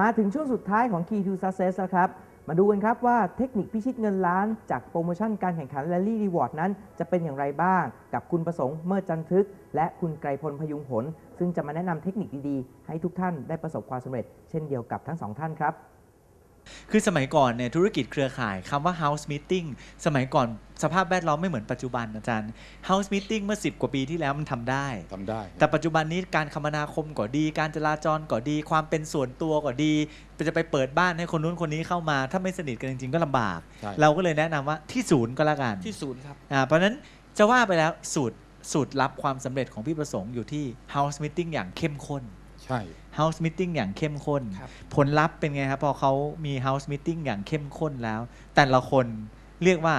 มาถึงช่วงสุดท้ายของ Key to Success แล้วครับ มาดูกันครับว่าเทคนิคพิชิตเงินล้านจากโปรโมชั่นการแข่งขัน Rally Reward นั้น จะเป็นอย่างไรบ้าง กับคุณประสงค์เมื่อจันทึก และคุณไกรพลพยุงผล ซึ่งจะมาแนะนำเทคนิคดีๆ ให้ทุกท่านได้ประสบความสำเร็จ เช่นเดียวกับทั้งสองท่านครับ คือสมัยก่อนเนี่ยธุรกิจเครือข่ายคำว่า house meeting สมัยก่อนสภาพแวดล้อมไม่เหมือนปัจจุบันอาจารย์ house meeting เมื่อ 10 กว่าปีที่แล้วมันทำได้ ทำได้ แต่ปัจจุบันนี้การคมนาคมก็ดี การจราจรก็ดี ความเป็นส่วนตัวก็ดีจะไปเปิดบ้านให้คนนู้นคนนี้เข้ามา ถ้าไม่สนิทกันจริงๆก็ลำบาก ใช่ เราก็เลยแนะนำว่าที่ศูนย์ก็แล้วกันที่ศูนย์ครับ อ่าเพราะฉะนั้นจะว่าไปแล้วสูตรสูตรลับความสำเร็จของพี่ประสงค์อยู่ที่ house meeting อย่างเข้มข้นใช่ house meeting อย่างเข้มข้นครับผลลัพธ์เป็นไงครับ พอเขามี house meeting อย่างเข้มข้นแล้ว แต่ละคนเรียกว่า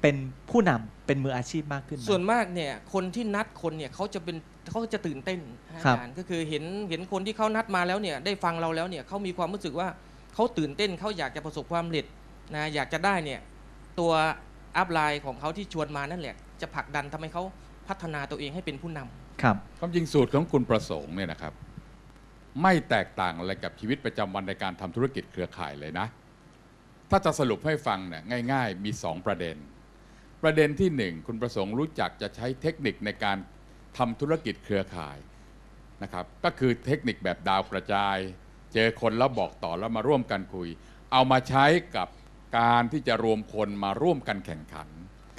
เป็นผู้นำเป็นมืออาชีพมากขึ้นไหมส่วนมากเนี่ยคนที่นัดคนเนี่ยเขาจะเป็นเขาจะตื่นเต้นนะครัอาบจารย์ก็คือเห็นเห็นคนที่เขานัดมาแล้วเนี่ยได้ฟังเราแล้วเนี่ยเขามีความรู้สึกว่าเขาตื่นเต้นเขาอยากจะประสบความสำเร็จนะอยากจะได้เนี่ยตัวอัพไลน์ของเขาที่ชวนมานั่นแหละ จะผลักดันทำให้เขาพัฒนาตัวเองให้เป็นผู้นำ ครับความจริงสูตรของคุณประสงค์เนี่ยนะครับ ไม่แตกต่างอะไรกับชีวิตประจำวันในการทำธุรกิจเครือข่ายเลยนะ ถ้าจะสรุปให้ฟังเนี่ยง่าย ๆ มี 2 ประเด็น ประเด็นที่ 1 คุณประสงค์รู้จักจะใช้เทคนิคในการทำธุรกิจเครือข่ายนะครับ ก็คือเทคนิคแบบดาวกระจาย เจอคนแล้วบอกต่อแล้วมาร่วมกันคุย เอามาใช้กับการที่จะรวมคนมาร่วมกันแข่งขัน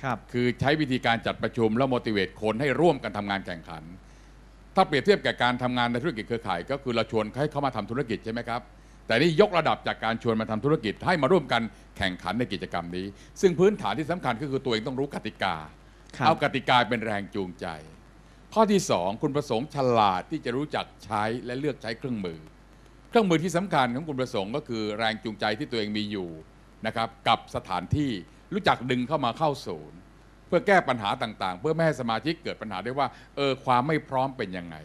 ครับ คือใช้วิธีการจัดประชุมแล้ว motivate คนให้ร่วมกันทำงานแข่งขัน ถ้าเปรียบเทียบกับการทำงานในธุรกิจเครือข่าย ก็คือเราชวนให้เข้ามาทำธุรกิจใช่ไหมครับ แต่นี่ยกระดับจากการชวนมาทำธุรกิจให้มาร่วมกันแข่งขันในกิจกรรมนี้ ซึ่งพื้นฐานที่สำคัญก็คือตัวเองต้องรู้กติกาครับเอากติกาเป็นแรงจูงใจ ข้อที่สองคุณประสงค์ฉลาดที่จะรู้จักใช้และเลือกใช้เครื่องมือ เครื่องมือที่สำคัญของคุณประสงค์ก็คือแรงจูงใจที่ตัวเองมีอยู่นะครับกับสถานที่ รู้จักดึงเข้ามาเข้าศูนย์ เพื่อแก้ปัญหาต่างๆ เพื่อไม่ให้สมาชิกเกิดปัญหาได้ว่าเออความไม่พร้อมเป็นยังไง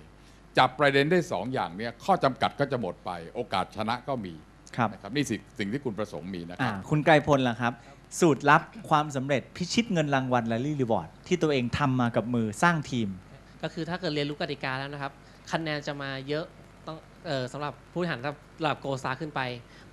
จับประเด็นได้สองอย่างเนี้ยข้อจำกัดก็จะหมดไป โอกาสชนะก็มีครับนะครับนี่สิสิ่งที่คุณประสงค์มีนะคอ่ารับคุณไกรพลล่ะครับ สูตรลับความสำเร็จพิชิตเงินรางวัล Rally Reward ที่ตัวเองทำมากับมือสร้างทีม ก็คือถ้าเกิดเรียนรู้กติกาแล้วนะครับ คะแนนจะมาเยอะต้องเออสำหรับผู้บริหารระดับโกซาขึ้นไป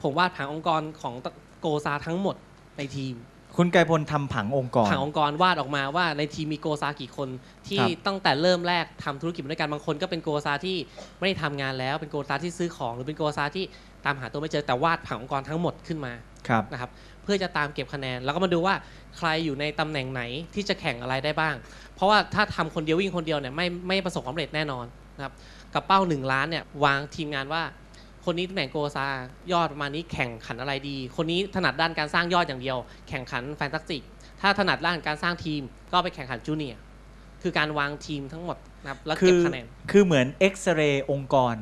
ผมวาดผังองค์กรของโกซาทั้งหมดในทีม คุณไกรพลทำผังองค์กรผังองค์กรวาดออกมาว่าในทีมมีโกซากี่คนที่ครับตั้งแต่เริ่มแรกทำธุรกิจมาด้วยกันบางคนก็เป็นโกซาที่ไม่ได้ทำงานแล้วเป็นโกซาที่ซื้อของหรือเป็นโกซาที่ตามหาตัวไม่เจอแต่วาดผังองค์กรทั้งหมดขึ้นมาครับ นะครับเพื่อจะตามเก็บคะแนน แล้วก็มาดูว่าใครอยู่ในตำแหน่งไหนที่จะแข่งอะไรได้บ้าง เพราะว่าถ้าทำคนเดียววิ่งคนเดียวเนี่ยไม่ไม่ประสบความสำเร็จแน่นอนนะครับกับเป้า 1 ล้านเนี่ยวางทีมงานว่า คนนี้ตำแหน่งโกซายอดประมาณนี้แข่งขันอะไรดี คนนี้ถนัดด้านการสร้างยอดอย่างเดียว แข่งขันแฟนตาสติกถ้าถนัดด้านการสร้างทีมก็ไปแข่งขันจูเนียร์คือการวางทีมทั้งหมดนะครับแล้วเก็บคะแนน คือเหมือนเอ็กซเรย์องค์กร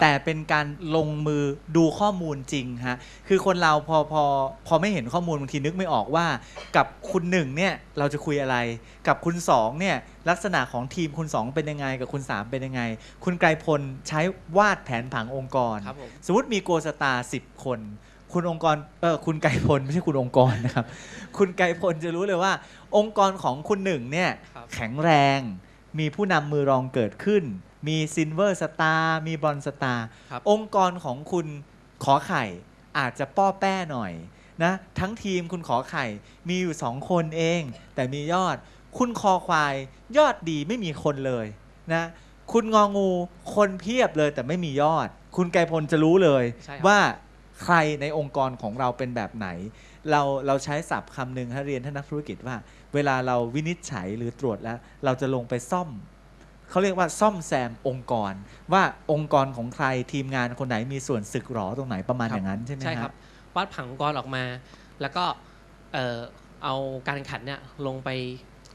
แต่เป็นการลงมือดูข้อมูลจริงฮะคือคนเราพอพอพอไม่เห็นข้อมูลบางทีนึกไม่ออกว่า กับคุณหนึ่งเนี่ยเราจะคุยอะไร กับคุณสองเนี่ยลักษณะของทีมคุณสองเป็นยังไง กับคุณสามเป็นยังไง คุณไกรพลใช้วาดแผนผังองค์กร ครับผม สมมติมีโกสตาร์สิบคน คุณองค์กรเออคุณไกรพลไม่ใช่คุณองค์กรนะครับ คุณไกรพลจะรู้เลยว่า องค์กรของคุณหนึ่งเนี่ยครับ แข็งแรง มีผู้นำมือรองเกิดขึ้น มีซินเวอร์สตาร์มีบรอนสตาร์ครับองค์กรของคุณขอไข่อาจจะป้อแป้หน่อยนะทั้งทีมคุณขอไข่มีอยู่สองคนเอง แต่มียอด คุณคอควายยอดดีไม่มีคนเลยนะคุณงองูคนเพียบเลยแต่ไม่มียอด คุณไกรพลจะรู้เลยใช่ครับ ว่าใครในองค์กรของเราเป็นแบบไหน เราเราใช้ศัพท์คำหนึ่งให้เรียนท่านนักธุรกิจว่า เวลาเราวินิจฉัยหรือตรวจแล้ว เราจะลงไปซ่อม เขาเรียกว่าซ่อมแซมองค์กร ว่าองค์กรของใครทีมงานคนไหนมีส่วนสึกหรอตรงไหนประมาณครับอย่างนั้นใช่ไหมใช่ครับวาดผังองค์กรออกมา แล้วก็เอ่อเอาการแข่งขันเนี่ยลงไป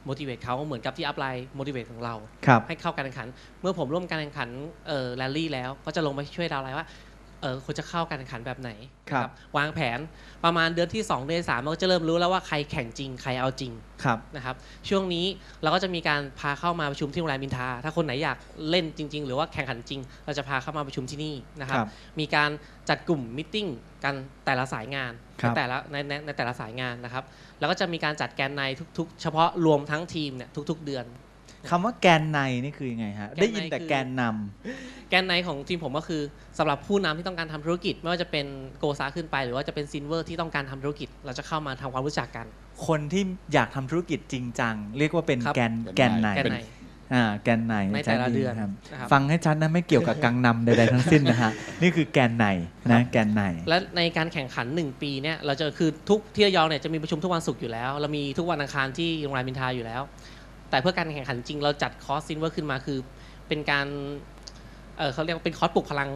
motivate เขาเหมือนกับที่อัพไลน์ motivate ของเราครับให้เข้าการแข่งขัน เมื่อผมร่วมการแข่งขันเอ่อแรลลี่แล้ว ก็จะลงไปช่วยดาวน์ไลน์ว่า เออควรจะเข้าการแข่งขันแบบไหนครับนะวางแผนประมาณเดือนที่2เดือนที่สามเราก็จะเริ่มรู้แล้วว่าใครแข่งจริงใครเอาจริงครับนะครับ ช่วงนี้เราก็จะมีการพาเข้ามาประชุมที่โรงแรมมินทราถ้าคนไหนอยากเล่นจริง ๆ หรือว่าแข่งขันจริง เราจะพาเข้ามาประชุมที่นี่นะครับครับมีการจัดกลุ่มมิ팅กันแต่ละสายงานครับในแต่ละในในในแต่ละสายงานนะครับ แล้วก็จะมีการจัดแกนในทุก ๆ เฉพาะรวมทั้งทีมเนี่ยทุก ๆ เดือน คำว่าแกนในนี่คือยังไงฮะ แกนใน ได้ยินแต่คือแกนนำ แกนในของทีมผมก็คือสำหรับผู้นำที่ต้องการทำธุรกิจ ไม่ว่าจะเป็นโกซาขึ้นไป หรือว่าจะเป็นซินเวอร์ที่ต้องการทำธุรกิจ เราจะเข้ามาทำความรู้จักกัน คนที่อยากทำธุรกิจจริงจัง เรียกว่าเป็นครับ แกนแกแกนนในในแกนใน อ่าแกนในในแต่ละเดือนครับนะครับ ฟังให้ชัดนะไม่เกี่ยวกับกังนำใดๆทั้งสิ้นนะฮะ นี่คือแกนในนะแกนใน และในการแข่งขัน 1 ปีเนี่ยเราจะคือทุกที่ระยองเนี่ยจะมีประชุมทุกวันศุกร์อยู่แล้ว เรามีทุกวันอังคารที่โรงแรมมินทราอยู่แล้ว แต่เพื่อการแข่งขันจริงเราจัดคอร์สซินเวอร์ขึ้นมาคือ เป็นการเออเขาเรียกว่าเป็นคอร์สปลุกพลัง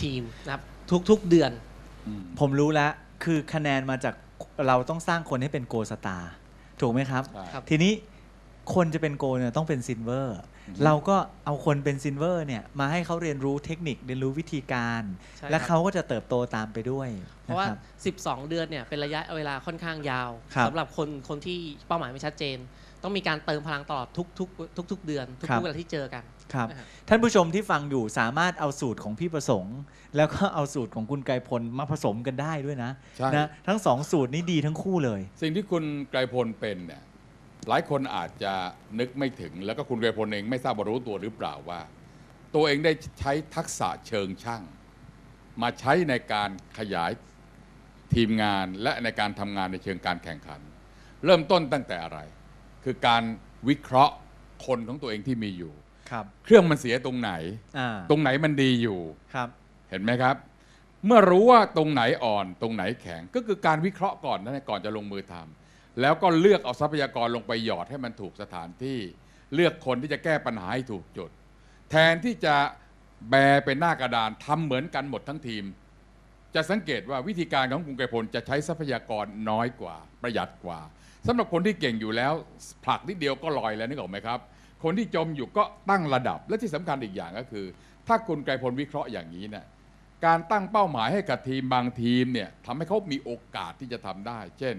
ทีมนะครับทุกๆเดือนอืมผมรู้แล้ว คือคะแนนมาจากเราต้องสร้างคนให้เป็นโกสตาร์ถูกไหมครับใช่ครับ ทีนี้คนจะเป็นโกเนี่ยต้องเป็นซินเวอร์อืมเราก็เอาคนเป็นซินเวอร์เนี่ยมาให้เขาเรียนรู้เทคนิคเรียนรู้วิธีการ ใช่และครับ เขาก็จะเติบโตตามไปด้วยเพราะว่า นคบ 12 เดือนเนี่ยเป็นระยะเวลาค่อนข้างยาวครับ สำหรับคนคนที่เป้าหมายไม่ชัดเจน ต้องมีการเติมพลังตลอดทุกทุกทุกทุกๆเดือนครัทุบกๆเวลาที่เจอกัน ครับนะครับท่านผู้ชมที่ฟังอยู่สามารถเอาสูตรของพี่ประสงค์ แล้วก็เอาสูตรของคุณไกรพลมาผสมกันได้ด้วยนะใช่ นะทั้งสองสูตรนี้ดีทั้งคู่เลย สิ่งที่คุณไกรพลเป็นเนี่ยหลายคนอาจจะนึกไม่ถึง แล้วก็คุณไกรพลเองไม่ทราบว่ารู้ตัวหรือเปล่าว่า ตัวเองได้ใช้ทักษะเชิงช่าง มาใช้ในการขยายทีมงานและในการทำงานในเชิงการแข่งขัน เริ่มต้นตั้งแต่อะไร คือการวิเคราะห์คนของตัวเองที่มีอยู่ ครับ เครื่องมันเสียตรงไหน อ่าตรงไหนมันดีอยู่ ครับ เห็นไหมครับ เมื่อรู้ว่าตรงไหนอ่อนตรงไหนแข็ง ก็คือการวิเคราะห์ก่อนนั่นแหละก่อนจะลงมือทำแล้วก็เลือกเอาทรัพยากรลงไปหยอดให้มันถูกสถานที่ เลือกคนที่จะแก้ปัญหาให้ถูกจุด แทนที่จะแบเป็นหน้ากระดานทำเหมือนกันหมดทั้งทีม จะสังเกตว่าวิธีการของกรุงไกรพลจะใช้ทรัพยากรน้อยกว่า ประหยัดกว่า สำหรับคนที่เก่งอยู่แล้วผลักนิดเดียวก็ลอยแล้วนึกออกไหมครับ คนที่จมอยู่ก็ตั้งระดับ และที่สำคัญอีกอย่างก็คือ ถ้าคุณไกรพลวิเคราะห์อย่างนี้เนี่ยการตั้งเป้าหมายให้กับทีมบางทีมเนี่ยทำให้เขามีโอกาสที่จะทำได้ เช่น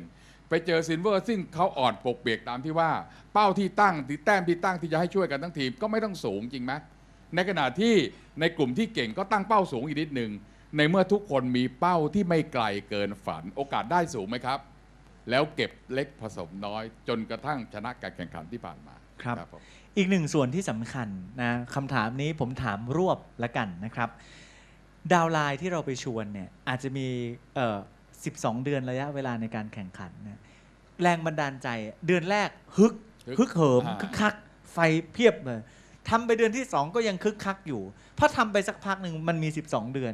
ไปเจอซินเวอร์ซึ่งเขาอ่อนปกเปียกตามที่ว่า เป้าที่ตั้งที่แต้มที่ตั้งที่จะให้ช่วยกันทั้งทีมก็ไม่ต้องสูงจริงไหมในขณะที่ในกลุ่มที่เก่งก็ตั้งเป้าสูงอีกนิดหนึ่งในเมื่อทุกคนมีเป้าที่ไม่ไกลเกินฝัน โอกาสได้สูงไหมครับ แล้วเก็บเล็กผสมน้อย จนกระทั่งชนะการแข่งขันที่ผ่านมาครับ ผมอีกหนึ่งส่วนที่สำคัญนะคำถามนี้ผมถามรวบละกันนะครับ ดาวน์ไลน์ที่เราไปชวนเนี่ยอาจจะมีเอ่อ12 เดือนระยะเวลาในการแข่งขันนะแรงบันดาลใจเดือนแรกฮึกฮึกฮึกเหิมอ่าคึกคัก ไฟเพียบเลยทำไปเดือนที่ 2 ก็ยังคึกคักอยู่พอทำไปสักพักหนึ่งมันมี 12 เดือน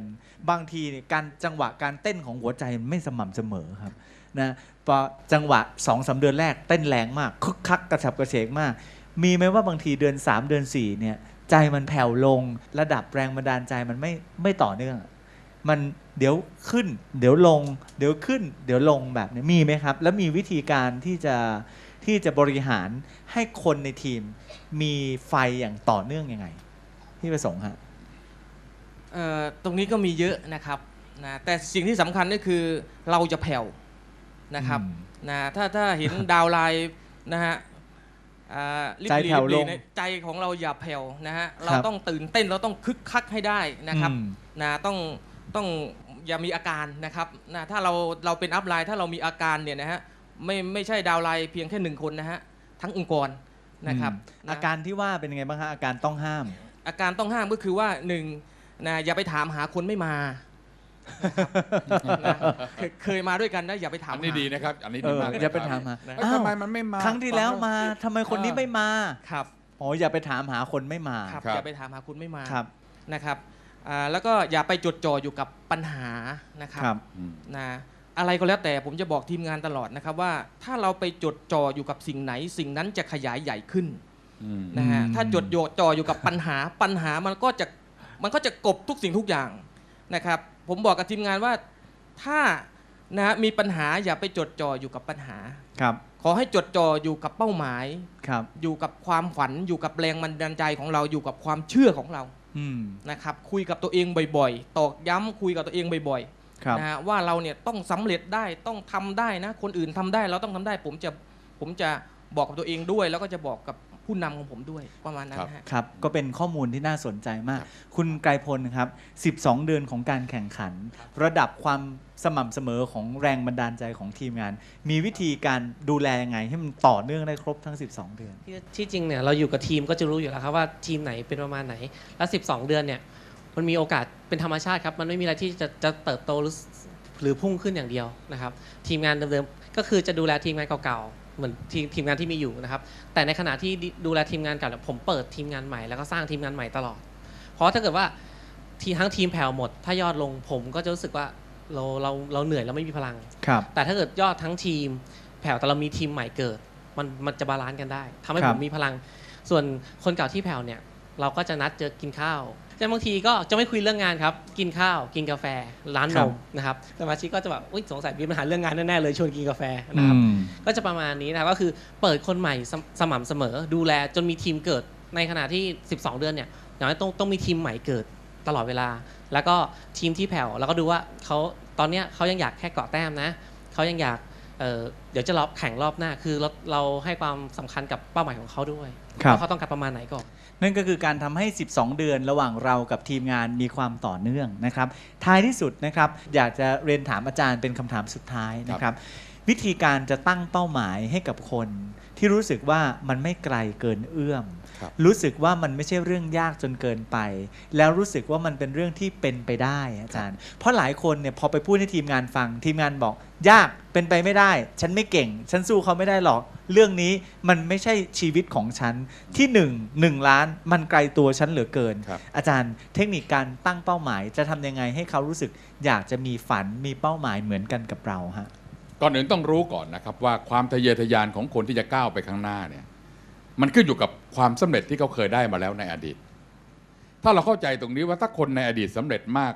บางทีเนี่ยการจังหวะการเต้นของหัวใจมันไม่สม่ำเสมอครับ นะพอจังหวะ2องสาเดือนแรกเต้นแรงมากคึกคักกระฉับกระเฉงมาก มีไหมว่าบางทีเดือน 3 เดือน4เนี่ยใจมันแผ่วลงระดับแรงบันดาลใจมันไม่ไม่ต่อเนื่อง มันเดี๋ยวขึ้น เดี๋ยวลง เดี๋ยวขึ้น เดี๋ยวลงแบบนี้มีไหมครับ แล้วมีวิธีการที่จะที่จะบริหารให้คนในทีมมีไฟอย่างต่อเนื่องยังไงพี่ประสงค์ฮะตรงนี้ก็มีเยอะนะครับนะแต่สิ่งที่สำคัญก็คือเราจะแผ่ว นะครับอืมนะถ้าถ้าเห็นดาวน์ไลน์นะฮะอ่ารีบใจแผ่วลงรีบๆเนี่ยใจของเราอย่าแผ่วนะฮะเราครับต้องตื่นเต้นเราต้องคึกคักให้ได้นะครับอืมนะต้องต้องอย่ามีอาการนะครับนะถ้าเราเราเป็นอัพไลน์ถ้าเรามีอาการเนี่ยนะฮะไม่ไม่ใช่ดาวน์ไลน์เพียงแค่หนึ่งคนนะฮะทั้งองค์กรนะครับอืมนะอาการที่ว่าเป็นยังไงบ้างฮะอาการต้องห้าม อาการต้องห้ามก็คือว่าหนึ่งนะอย่าไปถามหาคนไม่มา นะครับนะเคยเคยมาด้วยกันนะ อย่าไปถามอันนี้หาดีนะครับ อันนี้เอดีอมากเลยอย่าไปนะครับถามหานะเอ้ยอ้าวทำไมมันไม่มา ครั้งที่แล้วมาทำไมคนนี้ไม่มาครับอ๋ออย่าไปถามหาคนไม่มาครับ ครับ อย่าไปถามหาคุณไม่มาครับนะครับอ่าแล้วก็อย่าไปจดจ่ออยู่กับปัญหานะครับครับ อืม นะอะไรก็แล้วแต่ผมจะบอกทีมงานตลอดนะครับว่า ถ้าเราไปจดจ่ออยู่กับสิ่งไหน สิ่งนั้นจะขยายใหญ่ขึ้นอืม นะฮะอืม ถ้าจดจ่ออยู่กับปัญหา ปัญหามันก็จะมันก็จะกลบทุกสิ่งทุกอย่าง นะครับ ผมบอกกับทีมงานว่าถ้านะฮะมีปัญหาอย่าไปจดจ่ออยู่กับปัญหา ครับ ขอให้จดจ่ออยู่กับเป้าหมาย ครับ อยู่กับความฝันอยู่กับแรงบันดาลใจของเราอยู่กับความเชื่อของเราอืมนะครับ คุยกับตัวเองบ่อยๆ ตอกย้ำคุยกับตัวเองบ่อยครับ ๆนะฮะว่าเราเนี่ยต้องสำเร็จได้ต้องทำได้นะ คนอื่นทำได้เราต้องทำได้ ผมจะผมจะบอกกับตัวเองด้วย แล้วก็จะบอกกับ ผู้นำของผมด้วยประมาณนั้นนะฮะ ครับ ก็เป็นข้อมูลที่น่าสนใจมากคุณไกรพลครับ 12 เดือนของการแข่งขัน ระดับความสม่ำเสมอของแรงบันดาลใจของทีมงาน มีวิธีการดูแลยังไงให้มันต่อเนื่องได้ครบทั้ง 12 เดือน ที่ที่จริงเนี่ยเราอยู่กับทีมก็จะรู้อยู่แล้วครับว่าทีมไหนเป็นประมาณไหน แล้ว12 เดือนเนี่ยมันมีโอกาสเป็นธรรมชาติครับ มันไม่มีอะไรที่จะจะเติบโตหรือหรือพุ่งขึ้นอย่างเดียวนะครับ ทีมงานเดิมๆก็คือจะดูแลทีมงานเก่าๆ เหมือนทีมทีมงานที่มีอยู่นะครับ แต่ในขณะที่ดูแลทีมงานเก่าเนี่ยผมเปิดทีมงานใหม่แล้วก็สร้างทีมงานใหม่ตลอด เพราะถ้าเกิดว่าทีทั้งทีมแผ่วหมด ถ้ายอดลงผมก็จะรู้สึกว่าเราเราเราเหนื่อยแล้วไม่มีพลัง ครับ แต่ถ้าเกิดยอดทั้งทีม แผ่วแต่เรามีทีมใหม่เกิด มันมันจะบาลานซ์กันได้ทำให้ครัผบ มมีพลัง ส่วนคนเก่าที่แผ่วเนี่ย เราก็จะนัดเจอกินข้าว แต่บางทีก็จะไม่คุยเรื่องงานครับ กินข้าว กินกาแฟ ร้านนมนะครับ สมาชิกก็จะแบบอุ๊ยสงสัยมีปัญหาเรื่องงานแน่ๆเลยชวนกินกาแฟนะครับอืมก็จะประมาณนี้นะครับก็คือเปิดคนใหม่สมสม่ำเสมอ ดูแลจนมีทีมเกิดในขณะที่ 12 เดือนเนี่ยอย่างน้อยต้องต้องมีทีมใหม่เกิดตลอดเวลา แล้วก็ทีมที่แผ่วแล้วก็ดูว่าเขาตอนเนี้ยเขายังอยากแค่เกาะแต้มนะเขายังอยากเอ่อเดี๋ยวจะรอบแข่งรอบหน้า คือเราเราให้ความสำคัญกับเป้าหมายของเขาด้วยครับว่าเขาต้องการประมาณไหนก่อน นั่นก็คือการทำให้ 12 เดือนระหว่างเรากับทีมงานมีความต่อเนื่องนะครับ ท้ายที่สุดนะครับอยากจะเรียนถามอาจารย์เป็นคำถามสุดท้ายนะครับ วิธีการจะตั้งเป้าหมายให้กับคน ที่รู้สึกว่ามันไม่ไกลเกินเอื้อมครับรู้สึกว่ามันไม่ใช่เรื่องยากจนเกินไป แล้วรู้สึกว่ามันเป็นเรื่องที่เป็นไปได้อาจารย์ เพราะหลายคนเนี่ยพอไปพูดให้ทีมงานฟังทีมงานบอก ยากเป็นไปไม่ได้ ฉันไม่เก่ง ฉันสู้เขาไม่ได้หรอก เรื่องนี้มันไม่ใช่ชีวิตของฉันที่หนึ่งหนึ่งล้านมันไกลตัวฉันเหลือเกิน ครับอาจารย์เทคนิคการตั้งเป้าหมายจะทำยังไงให้เขารู้สึกอยากจะมีฝันมีเป้าหมายเหมือนกันกับเราฮะ ก่อนอื่นต้องรู้ก่อนนะครับว่าความทะเยอทะยานของคนที่จะก้าวไปข้างหน้าเนี่ยมันขึ้นอยู่กับความสำเร็จที่เขาเคยได้มาแล้วในอดีต ถ้าเราเข้าใจตรงนี้ว่าถ้าคนในอดีตสำเร็จมาก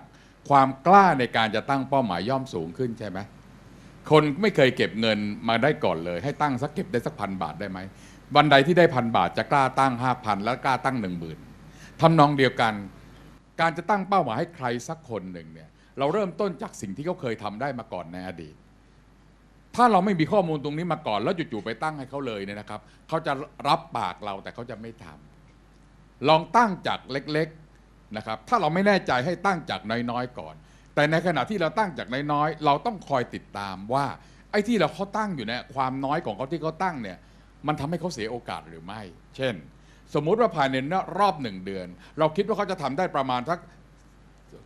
ความกล้าในการจะตั้งเป้าหมายย่อมสูงขึ้นใช่ไหม คนไม่เคยเก็บเงินมาได้ก่อนเลย ให้ตั้งสักเก็บได้สักพันบาทได้ไหมวันใดที่ได้พันบาทจะกล้าตั้งห้าพันแล้วกล้าตั้งหนึ่งหมื่นทำนองเดียวกัน การจะตั้งเป้าหมายให้ใครสักคนหนึ่งเนี่ยเราเริ่มต้นจากสิ่งที่เขาเคยทำได้มาก่อนในอดีต ถ้าเราไม่มีข้อมูลตรงนี้มาก่อน แล้วจู่ๆไปตั้งให้เขาเลยเนี่ยนะครับเขาจะรับปากเราแต่เขาจะไม่ทำลองตั้งจากเล็กๆนะครับถ้าเราไม่แน่ใจให้ตั้งจากน้อยๆก่อน แต่ในขณะที่เราตั้งจากน้อยๆเราต้องคอยติดตามว่า ไอ้ที่เราเขาตั้งอยู่เนี่ยความน้อยของเขาที่เขาตั้งเนี่ยมันทำให้เขาเสียโอกาสหรือไม่ เช่น สมมุติว่าภายในรอบหนึ่งเดือน เราคิดว่าเขาจะทำได้ประมาณสัก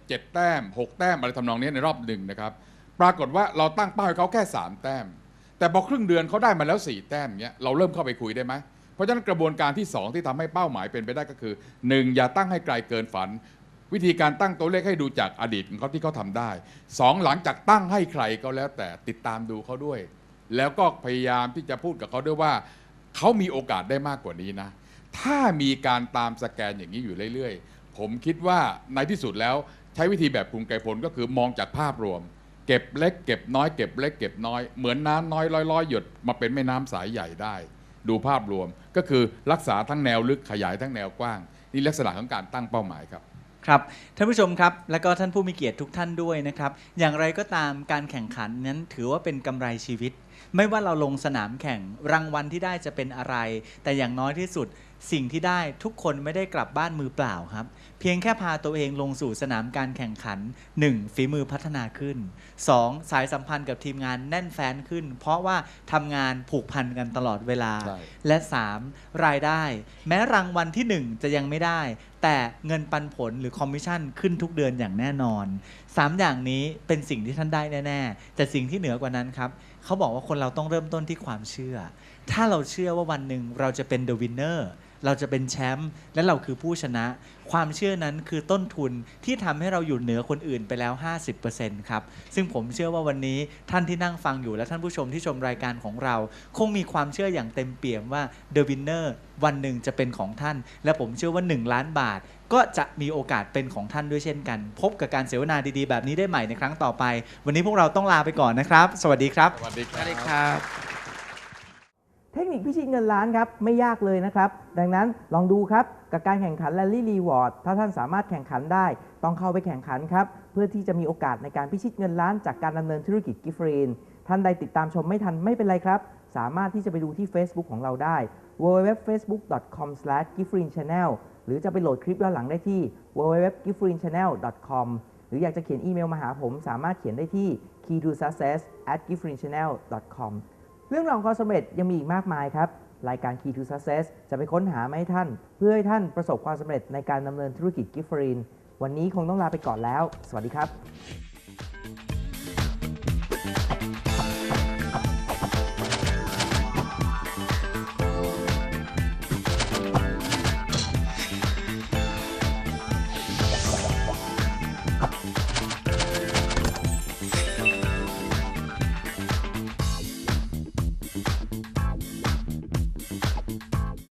เจ็ดแต้มหกแต้มอะไรทำนองนี้ในรอบหนึ่งนะครับ ปรากฏว่าเราตั้งเป้าให้เขาแค่3แต้ม แต่พอครึ่งเดือนเขาได้มาแล้ว4แต้มเงี้ยเราเริ่มเข้าไปคุยได้ไหมเพราะฉะนั้นกระบวนการที่ 2 ที่ทำให้เป้าหมายเป็นไปได้ก็คือ 1. อย่าตั้งให้ไกลเกินฝัน วิธีการตั้งตัวเลขให้ดูจากอดีตของเขาที่เขาทำได้ 2. หลังจากตั้งให้ใครก็แล้วแต่ติดตามดูเขาด้วย แล้วก็พยายามที่จะพูดกับเขาด้วยว่าเขามีโอกาสได้มากกว่านี้นะ ถ้ามีการตามสแกนอย่างนี้อยู่เรื่อยๆ ผมคิดว่าในที่สุดแล้วใช้วิธีแบบกรุงไกรพลก็คือมองจากภาพรวม เก็บเล็กเก็บน้อยเก็บเล็กเก็บน้อยเหมือนน้ำน้อยร้อยๆหยดมาเป็นแม่น้ำสายใหญ่ได้ ดูภาพรวมก็คือรักษาทั้งแนวลึกขยายทั้งแนวกว้าง นี่ลักษณะของการตั้งเป้าหมายครับ ครับท่านผู้ชมครับ และก็ท่านผู้มีเกียรติทุกท่านด้วยนะครับ อย่างไรก็ตามการแข่งขันนั้นถือว่าเป็นกำไรชีวิต ไม่ว่าเราลงสนามแข่งรางวัลที่ได้จะเป็นอะไร แต่อย่างน้อยที่สุด สิ่งที่ได้ทุกคนไม่ได้กลับบ้านมือเปล่าครับ เพียงแค่พาตัวเองลงสู่สนามการแข่งขัน 1. ฝีมือพัฒนาขึ้น 2. สายสัมพันธ์กับทีมงานแน่นแฟ้นขึ้น เพราะว่าทำงานผูกพันกันตลอดเวลาใช่และ 3. รายได้ แม้รางวัลที่ 1 จะยังไม่ได้ แต่เงินปันผลหรือคอมมิชชั่นขึ้นทุกเดือนอย่างแน่นอน 3 อย่างนี้เป็นสิ่งที่ท่านได้แน่ๆแต่สิ่งที่เหนือกว่านั้นครับเขาบอกว่าคนเราต้องเริ่มต้นที่ความเชื่อ ถ้าเราเชื่อว่าวันหนึ่งเราจะเป็นเดอะวินเนอร์ เราจะเป็นแชมป์และเราคือผู้ชนะ ความเชื่อนั้นคือต้นทุนที่ทำให้เราอยู่เหนือคนอื่นไปแล้ว 50%ครับ ซึ่งผมเชื่อว่าวันนี้ท่านที่นั่งฟังอยู่และท่านผู้ชมที่ชมรายการของเรา คงมีความเชื่ออย่างเต็มเปี่ยมว่า The Winner วันหนึ่งจะเป็นของท่าน และผมเชื่อว่า 1 ล้านบาท ก็จะมีโอกาสเป็นของท่านด้วยเช่นกัน พบกับการเสวนาดีๆ แบบนี้ได้ใหม่ในครั้งต่อไป วันนี้พวกเราต้องลาไปก่อนนะครับ สวัสดีครับ ส วัสดีครับ เทค นิคพิชิตเงินล้านครับไม่ยากเลยนะครับ ดังนั้นลองดูครับกับการแข่งขัน Rally Reward ถ้าท่านสามารถแข่งขันได้ต้องเข้าไปแข่งขันครับ เพื่อที่จะมีโอกาสในการพิชิตเงินล้านจากการดำเนินธุรกิจกิฟฟรีนท่านใดติดตามชมไม่ทันไม่เป็นไรครับ สามารถที่จะไปดูที่ Facebook ของเราได้ www.facebook.com/gifrinchannel หรือจะไปโหลดคลิปย้อนหลังได้ที่ www.gifrinchannel.com หรืออยากจะเขียนอีเมลมาหาผมสามารถเขียนได้ที่ key to success at gifrinchannel.com เรื่องราวของความสำเร็จยังมีอีกมากมายครับ รายการ Key to Success จะไปค้นหามาให้ท่าน เพื่อให้ท่านประสบความสำเร็จในการดำเนินธุรกิจกิฟฟรีน วันนี้คงต้องลาไปก่อนแล้ว สวัสดีครับ